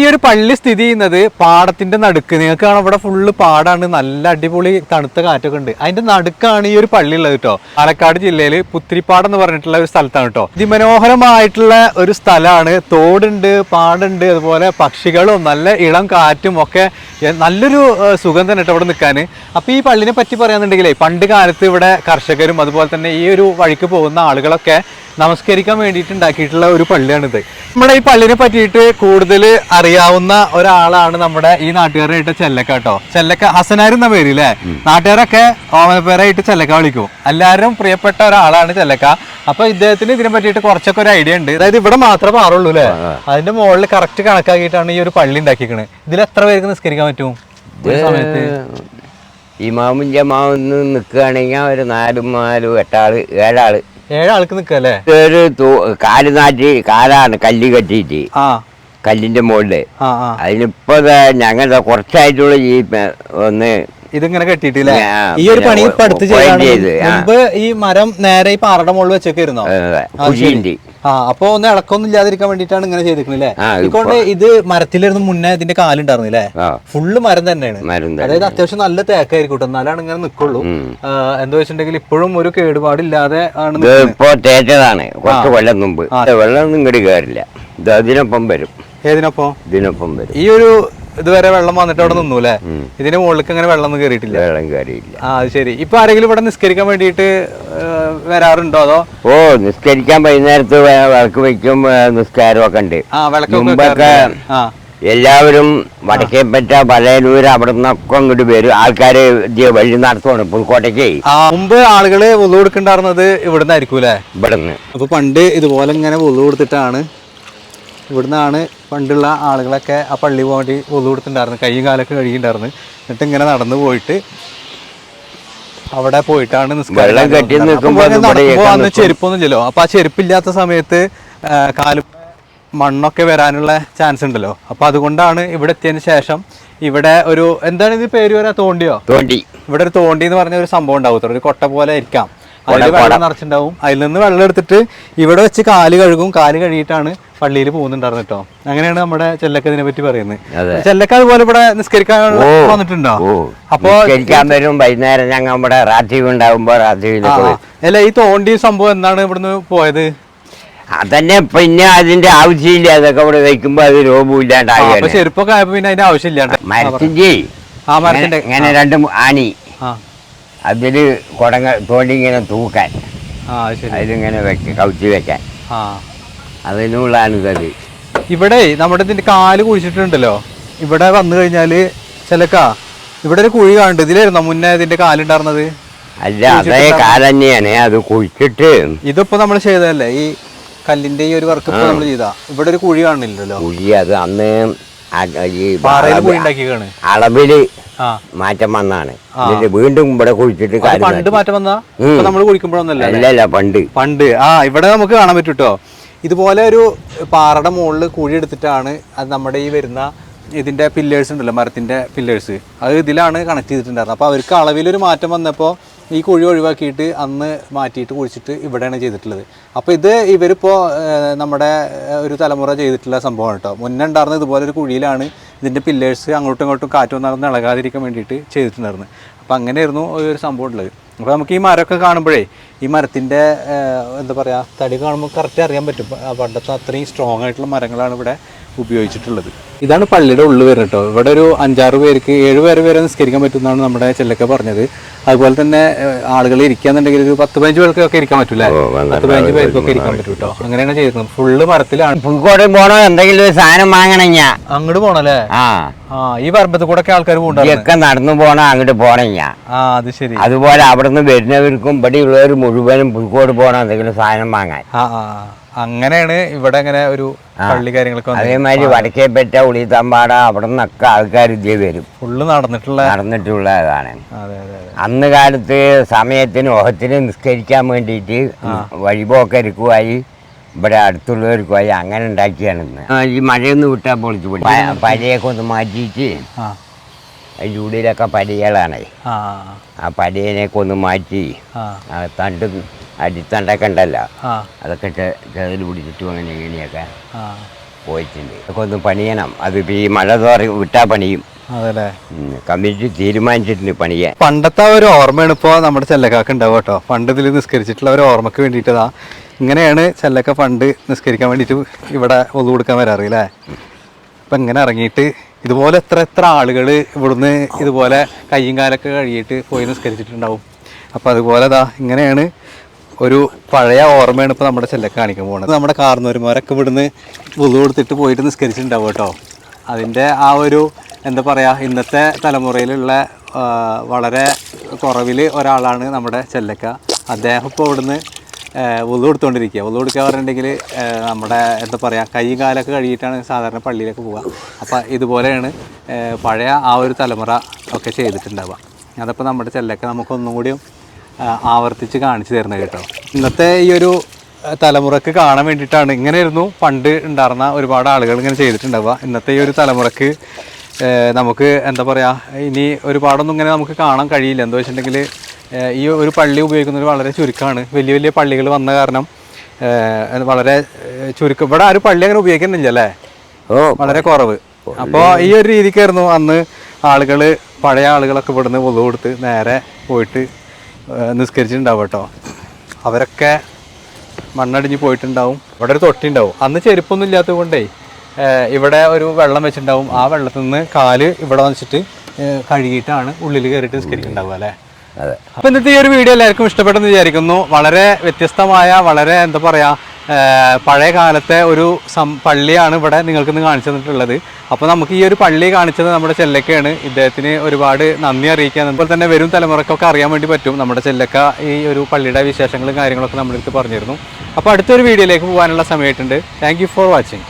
ഈ ഒരു പള്ളി സ്ഥിതി ചെയ്യുന്നത് പാടത്തിന്റെ നടുക്ക്. നിങ്ങൾക്ക് കാണാം ഇവിടെ ഫുള്ള് പാടാണ്. നല്ല അടിപൊളി തണുത്ത കാറ്റൊക്കെ ഉണ്ട്. അതിന്റെ നടുക്കാണ് ഈ ഒരു പള്ളി ഉള്ളത് കേട്ടോ പാലക്കാട് ജില്ലയിൽ പുത്തിരിപ്പാട് എന്ന് പറഞ്ഞിട്ടുള്ള ഒരു സ്ഥലത്താണ് കേട്ടോ അതിമനോഹരമായിട്ടുള്ള ഒരു സ്ഥലമാണ്. തോടുണ്ട് പാടുണ്ട് അതുപോലെ പക്ഷികളും നല്ല ഇളം കാറ്റും ഒക്കെ നല്ലൊരു സുഖം തന്നെ കേട്ടോ ഇവിടെ നിൽക്കാൻ അപ്പോൾ ഈ പള്ളിനെ പറ്റി പറയാന്നുണ്ടെങ്കിലേ പണ്ട് കാലത്ത് ഇവിടെ കർഷകരും അതുപോലെ തന്നെ ഈ ഒരു വഴിക്ക് പോകുന്ന ആളുകളൊക്കെ നമസ്കരിക്കാൻ വേണ്ടിയിട്ട് ഉണ്ടാക്കിയിട്ടുള്ള ഒരു പള്ളിയാണിത്. നമ്മുടെ ഈ പള്ളിനെ പറ്റിയിട്ട് കൂടുതൽ അറിയാവുന്ന ഒരാളാണ് നമ്മുടെ ഈ നാട്ടുകാരായിട്ട് ചെല്ലക്ക കേട്ടോ ചെല്ലക്ക ഹസനാർ എന്ന പേര് അല്ലേ നാട്ടുകാരൊക്കെ ഓമനപ്പേരായിട്ട് ചെല്ലക്ക വിളിക്കും. എല്ലാവരും പ്രിയപ്പെട്ട ഒരാളാണ് ചെല്ലക്ക. അപ്പൊ ഇദ്ദേഹത്തിന് ഇതിനെ പറ്റിയിട്ട് കുറച്ചൊക്കെ ഒരു ഐഡിയ ഉണ്ട്. അതായത് ഇവിടെ മാത്രമേ പാറുള്ളൂ അല്ലേ അതിന്റെ മുകളിൽ കറക്റ്റ് കണക്കാക്കിയിട്ടാണ് ഈ ഒരു പള്ളി ഉണ്ടാക്കിയിരിക്കുന്നത് ഇതിൽ എത്ര പേർക്ക് നിസ്കരിക്കാൻ പറ്റും? ഇമാമും ജമാവും നിൽക്കുകയാണെങ്കിൽ ഒരു നാലും നാലും എട്ടാൾ ഏഴാൾ ഏഴാൾക്ക് നിക്കല്ലേ ഏഴ് കാൽ നാട്ടി കാലാണ് കല്ല് കെട്ടിയിട്ട്. ആ. കല്ലിന്റെ മുകളിൽ ആ ആ. അതിനിപ്പോ ഞങ്ങളുടെ കുറച്ചായിട്ടുള്ള ഈ ഒന്ന് ഇതിങ്ങനെ കെട്ടിട്ടില്ലേ ഈ ഒരു പണി ഇപ്പൊ അടുത്ത് ചെയ്യാൻ ചെയ്ത്, ഈ മരം നേരെ ഈ പാറയുടെ മുകളിൽ വെച്ചൊക്കെ ഇരുന്നോ? ആ, അപ്പോ ഒന്ന് ഇളക്കൊന്നും ഇല്ലാതിരിക്കാൻ വേണ്ടിട്ടാണ് ഇങ്ങനെ ചെയ്തിരിക്കണല്ലേ അതുകൊണ്ട് ഇതുകൊണ്ട് ഇത് മരത്തിലിരുന്ന് മുന്നേ ഇതിന്റെ കാലുണ്ടായിരുന്നില്ലേ ഫുള്ള് മരം തന്നെയാണ്. അതായത് അത്യാവശ്യം നല്ല തേക്കായിരിക്കും എന്നാലാണ് ഇങ്ങനെ നിക്കുള്ളൂ. എന്താ വെച്ചിട്ടുണ്ടെങ്കിൽ ഇപ്പോഴും ഒരു കേടുപാടില്ലാതെ ആണ് ഇപ്പൊ തേറ്റതാണ് കുറച്ച് കൊല്ലം മുമ്പ്. വെള്ളമൊന്നും ഇങ്ങോട്ട് കയറില്ല ഇത് അതിനൊപ്പം വരും. ഏതിനൊപ്പം? ഇതിനൊപ്പം വരും. ഈ ഒരു ഇതുവരെ വെള്ളം വന്നിട്ട് അവിടെ നിന്നു അല്ലേ ഇതിന്റെ മുകളിലേക്ക് അങ്ങനെ വെള്ളം ഒന്നും കയറിയിട്ടില്ല വെള്ളം കയറിയില്ല ആ അത് ശരി. ഇപ്പൊ ആരെങ്കിലും ഇവിടെ നിസ്കരിക്കാൻ വേണ്ടിയിട്ട് വരാറുണ്ടോ അതോ? ഓ നിസ്കരിക്കാൻ വൈകുന്നേരത്ത് വിളക്ക് വയ്ക്കും നിസ്കാരം നിസ്കാരമൊക്കെ ഉണ്ട്. ആ മുമ്പൊക്കെ എല്ലാവരും വടക്കേപ്പറ്റ പഴയനൂര് അവിടെ നിന്നൊക്കെ അങ്ങോട്ട് വരും. ആൾക്കാര് വഴി നടത്തുവാണ് പുൽക്കോട്ടയ്ക്ക് മുമ്പ് ആളുകൾ ഒതു കൊടുക്കണ്ടായിരുന്നത് ഇവിടുന്ന്. ആയിരിക്കും അല്ലേ ഇവിടെ അപ്പൊ പണ്ട് ഇതുപോലെ ഇങ്ങനെ ഒതു കൊടുത്തിട്ടാണ് ഇവിടുന്നാണ് പണ്ടുള്ള ആളുകളൊക്കെ ആ പള്ളി പോകാൻ വേണ്ടി ഒതു കൊടുത്തിട്ടുണ്ടായിരുന്നു കൈയും കാലൊക്കെ കഴുകിയിട്ടുണ്ടായിരുന്നു. എന്നിട്ട് ഇങ്ങനെ നടന്നു പോയിട്ട് അവിടെ പോയിട്ടാണ് നിസ്കാരം ചെരുപ്പൊന്നുമില്ലല്ലോ അപ്പൊ ആ ചെരുപ്പില്ലാത്ത സമയത്ത് കാലും മണ്ണൊക്കെ വരാനുള്ള ചാൻസ് ഉണ്ടല്ലോ. അപ്പൊ അതുകൊണ്ടാണ് ഇവിടെ എത്തിയതിന് ശേഷം ഇവിടെ ഒരു എന്താണ് ഇത് പേര് വരാ തോണ്ടിയോ? തോണ്ടി. ഇവിടെ ഒരു തോണ്ടി എന്ന് പറഞ്ഞ ഒരു സംഭവം ഉണ്ടാവും ഒരു കൊട്ട പോലെ ഇരിക്കാം. അതിൽ വെള്ളം നിറച്ചിട്ടുണ്ടാവും. അതിൽ നിന്ന് വെള്ളം എടുത്തിട്ട് ഇവിടെ വെച്ച് കാൽ കഴുകും. കാൽ കഴുകിയിട്ടാണ് പള്ളിയിൽ പോകുന്നുണ്ടായിരുന്നു കേട്ടോ. അങ്ങനെയാണ് നമ്മുടെ ചെല്ലക്കതിനെ പറ്റി പറയുന്നത്. ചെല്ലക്ക അതുപോലെ ഇവിടെ നിസ്കരിക്കാൻ വന്നിട്ടുണ്ടോ? അപ്പോ നിസ്കരിക്കാൻ വരും വൈകുന്നേരം ഞങ്ങൾ ഇവിടെ റാത്തീവ് ഉണ്ടാകുമ്പോ. വരും അല്ല ഈ തോണ്ടി സംഭവം എന്താണ് ഇവിടുന്ന് പോയത്? അതന്നെ പിന്നെ അതിന്റെ ആവശ്യമില്ല. അതൊക്കെ ഇവിടെ വെക്കുമ്പോ അത് രോഗമില്ലാണ്ടായി ചെരുപ്പൊക്കെ ആയപ്പോ പിന്നെ അതിന്റെ ആവശ്യമില്ല മരത്തിന്റെ ആ മരത്തിന്റെ ഇങ്ങനെ രണ്ട് ആണി. അതിൽ കൊടങ്ങ തോണ്ടി ഇങ്ങനെ തൂക്കാൻ അതിലിങ്ങനെ വെക്ക കൗച്ചി വെക്കാൻ. ഇതത് ഇവിടെ നമ്മുടെ ഇതിന്റെ കാൽ കുഴിച്ചിട്ടുണ്ടല്ലോ. ഇവിടെ വന്നു കഴിഞ്ഞാൽ ചിലക്ക ഇവിടെ ഒരു കുഴി കാണുന്നുണ്ട്. ഇതിലായിരുന്നോ മുന്നേ ഇതിന്റെ കാലുണ്ടായിരുന്നത്? അല്ല അതേ കാല തന്നെയാണ്. അത് കുഴിച്ചിട്ട്. ഇതിപ്പോ നമ്മൾ ചെയ്തതല്ലേ? ഈ കല്ലിന്റെ ഈ ഒരു വർക്ക് ഇപ്പൊ നമ്മൾ ചെയ്താ. ഇവിടെ ഒരു കുഴി കാണില്ലല്ലോ കുഴി അത് അന്ന് ഈ അളവിൽ മാറ്റം വന്നാണ്. വീണ്ടും ഇവിടെ കുഴിച്ചിട്ട് പണ്ട് മാറ്റം. വന്നാ. നമ്മൾ കുഴിക്കുമ്പോഴൊന്നല്ല അല്ലല്ല പണ്ട്. പണ്ട്. ആ ഇവിടെ നമുക്ക് കാണാൻ പറ്റും കേട്ടോ ഇതുപോലെ ഒരു പാറയുടെ മുകളിൽ കുഴി എടുത്തിട്ടാണ് അത് നമ്മുടെ ഈ വരുന്ന ഇതിന്റെ പില്ലേഴ്സ് ഉണ്ടല്ലോ മരത്തിന്റെ പില്ലേഴ്സ് അത് ഇതിലാണ് കണക്ട് ചെയ്തിട്ടുണ്ടായിരുന്നത്. അപ്പോൾ അവർക്ക് അളവിലൊരു മാറ്റം വന്നപ്പോൾ ഈ കുഴി ഒഴിവാക്കിയിട്ട് അന്ന് മാറ്റിയിട്ട് കുഴിച്ചിട്ട് ഇവിടെയാണ് ചെയ്തിട്ടുള്ളത്. അപ്പോൾ ഇത് ഇവരിപ്പോൾ നമ്മുടെ ഒരു തലമുറ ചെയ്തിട്ടുള്ള സംഭവമാണ് കേട്ടോ. മുന്നേ ഉണ്ടായിരുന്ന ഇതുപോലെ ഒരു കുഴിയിലാണ് ഇതിന്റെ പില്ലേഴ്സ് അങ്ങോട്ടും ഇങ്ങോട്ടും കാറ്റ് വന്നാർന്ന് ഇളകാതിരിക്കാൻ വേണ്ടിയിട്ട് ചെയ്തിട്ടുണ്ടായിരുന്നത്. അപ്പോൾ അങ്ങനെയായിരുന്നു ഒരു സംഭവം ഉള്ളത്. അപ്പോൾ നമുക്ക് ഈ മരമൊക്കെ കാണുമ്പോഴേ ഈ മരത്തിന്റെ എന്താ പറയുക തടി കാണുമ്പോൾ കറക്റ്റ് അറിയാൻ പറ്റും. പണ്ടത്തെ അത്രയും സ്ട്രോങ് ആയിട്ടുള്ള മരങ്ങളാണ് ഇവിടെ ഉപയോഗിച്ചിട്ടുള്ളത്. ഇതാണ് പള്ളിയുടെ ഉള്ളിൽ വരുന്നത് കേട്ടോ ഇവിടെ ഒരു അഞ്ചാറ് പേർക്ക് ഏഴ് പേര് വരെ നിസ്കരിക്കാൻ പറ്റുമെന്നാണ് നമ്മുടെ ചെല്ലൊക്കെ പറഞ്ഞത്. അതുപോലെ തന്നെ ആളുകൾ ഇരിക്കാന്നുണ്ടെങ്കിൽ ഒരു പത്ത് പതിനഞ്ച് പേർക്കൊക്കെ ഇരിക്കാൻ പറ്റൂല പത്ത് പതിനഞ്ച് പേർക്കൊക്കെ ഇരിക്കാൻ പറ്റും കേട്ടോ അങ്ങനെയാണ് ചെയ്തിരുന്നത് ഫുള്ള് മരത്തിലാണ്. പുൽക്കോട് പോണോ? എന്തെങ്കിലും ഒരു സാധനം വാങ്ങണ അങ്ങോട്ട് പോണല്ലേ? ആ. ആ ഈ പറമ്പത്ത് കൂടെ ഒക്കെ ആൾക്കാർ ഒക്കെ നടന്നു പോണോ? അങ്ങോട്ട് പോണ ആ അത് ശരി. അതുപോലെ അവിടുന്ന് വരുന്നവർക്കും ഇവിടെ ഉള്ളവർ മുഴുവനും പുൽക്കോട് പോണോ? എന്തെങ്കിലും സാധനം വാങ്ങാൻ. അങ്ങനെയാണ് ഇവിടെ അങ്ങനെ ഒരു പള്ളി കാര്യങ്ങളൊക്കെ അതേമാതിരി വടക്കേപ്പറ്റ ഉളിത്തമ്പാട അവിടെ നിന്നൊക്കെ ആൾക്കാർ ഇതേ വരും. ഫുള്ള് നടന്നിട്ടുള്ള നടന്നിട്ടുള്ളതാണ്. അന്ന് കാലത്ത് സമയത്തിന് ഓഹത്തിന് നിസ്കരിക്കാൻ വേണ്ടിയിട്ട് വഴിപോക്കരിക്കുമായി ഇവിടെ അടുത്തുള്ളവർക്കുമായി അങ്ങനെ ഉണ്ടാക്കിയാണ് ഈ മഴയൊന്ന് വിട്ടാൽ പൊളിച്ചു പോയി പഴയൊക്കെ ഒന്ന് മാറ്റിയിട്ട് ഉള്ളിലൊക്കെ പടികളാണ്. ആ. പടിയനെയൊക്കെ ഒന്ന് മാറ്റി തണ്ട് അടിത്തണ്ടൊക്കെ ഉണ്ടല്ലോ. അതൊക്കെ ചെതിൽ പിടിച്ചിട്ടും അങ്ങനെ ഇങ്ങനെയൊക്കെ. പോയിട്ടുണ്ട്. അതൊക്കെ ഒന്ന് പണിയണം. അത് ഈ മഴ തോറി വിട്ടാ പണിയും. അതല്ലേ? കമ്മിറ്റി തീരുമാനിച്ചിട്ടുണ്ട് പണിയാൻ. പണ്ടത്തെ ഒരു ഓർമ്മയാണ് ഇപ്പോൾ നമ്മുടെ ചെല്ലക്കാക്ക് ഉണ്ടാവുക കേട്ടോ. പണ്ട് ഇതിൽ നിസ്കരിച്ചിട്ടുള്ള ഒരു ഓർമ്മക്ക് വേണ്ടിയിട്ടതാ. ഇങ്ങനെയാണ് ചെല്ലക്ക പണ്ട് നിസ്കരിക്കാൻ വേണ്ടിയിട്ട് ഇവിടെ ഒതു കൊടുക്കാൻ വരാറ് അല്ലേ അപ്പം ഇങ്ങനെ ഇറങ്ങിയിട്ട് ഇതുപോലെ എത്ര എത്ര ആളുകൾ ഇവിടുന്ന് ഇതുപോലെ കയ്യും കാലൊക്കെ കഴുകിയിട്ട് പോയി നിസ്കരിച്ചിട്ടുണ്ടാവും. അപ്പൊ അതുപോലെ ദാ ഇങ്ങനെയാണ് ഒരു പഴയ ഓർമ്മയാണ് ഇപ്പോൾ നമ്മുടെ ചെല്ലൊക്കെ കാണിക്കാൻ പോകുന്നത് നമ്മുടെ കാർന്നൂരുമാരൊക്കെ ഇവിടുന്ന് പുതു കൊടുത്തിട്ട് പോയിട്ട് നിസ്കരിച്ചിട്ടുണ്ടാവും കേട്ടോ. അതിന്റെ ആ ഒരു എന്താ പറയുക ഇന്നത്തെ തലമുറയിലുള്ള വളരെ കുറവിൽ ഒരാളാണ് നമ്മുടെ ചെല്ലക്ക. അദ്ദേഹം ഇപ്പോൾ ഇവിടുന്ന് ഉള്ളു കൊടുത്തുകൊണ്ടിരിക്കുക ഉള്ളു കൊടുക്കുക പറഞ്ഞിട്ടുണ്ടെങ്കിൽ നമ്മുടെ എന്താ പറയുക കൈ കാലൊക്കെ കഴുകിയിട്ടാണ് സാധാരണ പള്ളിയിലേക്ക് പോവുക അപ്പോൾ ഇതുപോലെയാണ് പഴയ ആ ഒരു തലമുറ ഒക്കെ ചെയ്തിട്ടുണ്ടാവുക. അതപ്പോൾ നമ്മുടെ ചെല്ലക്ക നമുക്കൊന്നും കൂടിയും ആവർത്തിച്ച് കാണിച്ചു തരുന്നത് കേട്ടോ. ഇന്നത്തെ ഈ ഒരു തലമുറയ്ക്ക് കാണാൻ വേണ്ടിയിട്ടാണ് ഇങ്ങനെയായിരുന്നു പണ്ട് ഉണ്ടായിരുന്ന ഒരുപാട് ആളുകൾ ഇങ്ങനെ ചെയ്തിട്ടുണ്ടാവുക. ഇന്നത്തെ ഈ ഒരു തലമുറയ്ക്ക് നമുക്ക് എന്താ പറയുക ഇനി ഒരുപാടൊന്നും ഇങ്ങനെ നമുക്ക് കാണാൻ കഴിയില്ല. എന്താ വെച്ചിട്ടുണ്ടെങ്കിൽ ഈ ഒരു പള്ളി ഉപയോഗിക്കുന്നത് വളരെ ചുരുക്കമാണ് വലിയ വലിയ പള്ളികൾ വന്ന കാരണം വളരെ ചുരുക്കം. ഇവിടെ ആരും പള്ളി അങ്ങനെ ഉപയോഗിക്കുന്നില്ല അല്ലേ? ഓ വളരെ കുറവ്. അപ്പോൾ ഈ ഒരു രീതിക്കായിരുന്നു അന്ന് ആളുകൾ പഴയ ആളുകളൊക്കെ ഇവിടുന്ന് പൊതു കൊടുത്ത് നേരെ പോയിട്ട് നിസ്കരിച്ചിട്ടുണ്ടാവും കേട്ടോ. അവരൊക്കെ മണ്ണടിഞ്ഞ് പോയിട്ടുണ്ടാവും. ഇവിടെ ഒരു തൊട്ടി ഉണ്ടാവും അന്ന് ചെരുപ്പൊന്നും ഇല്ലാത്തത് കൊണ്ടേ ഇവിടെ ഒരു വെള്ളം വെച്ചിട്ടുണ്ടാവും. ആ വെള്ളത്തിൽ നിന്ന് കാൽ ഇവിടെ വന്നിട്ട് കഴുകിയിട്ടാണ് ഉള്ളിൽ കയറിയിട്ട് നിസ്കരിക്കുന്നുണ്ടാവുക അല്ലേ? അതെ. അപ്പൊ ഇന്നത്തെ ഈ ഒരു വീഡിയോ എല്ലാവർക്കും ഇഷ്ടപ്പെട്ടെന്ന് വിചാരിക്കുന്നു. വളരെ വ്യത്യസ്തമായ വളരെ എന്താ പറയാ പഴയ കാലത്തെ ഒരു സം പള്ളിയാണ് ഇവിടെ നിങ്ങൾക്ക് ഇന്ന് കാണിച്ചു തന്നിട്ടുള്ളത്. അപ്പോൾ നമുക്ക് ഈ ഒരു പള്ളി കാണിച്ചത് നമ്മുടെ ചെല്ലക്കയാണ്. ഇദ്ദേഹത്തിന് ഒരുപാട് നന്ദി അറിയിക്കാൻ അതുപോലെ തന്നെ വരും തലമുറക്കൊക്കെ അറിയാൻ വേണ്ടി പറ്റും. നമ്മുടെ ചെല്ലക്ക ഈ ഒരു പള്ളിയുടെ വിശേഷങ്ങളും കാര്യങ്ങളൊക്കെ നമ്മളെടുത്ത് പറഞ്ഞിരുന്നു. അപ്പോൾ അടുത്തൊരു വീഡിയോയിലേക്ക് പോകാനുള്ള സമയമായിട്ടുണ്ട്. Thank for watching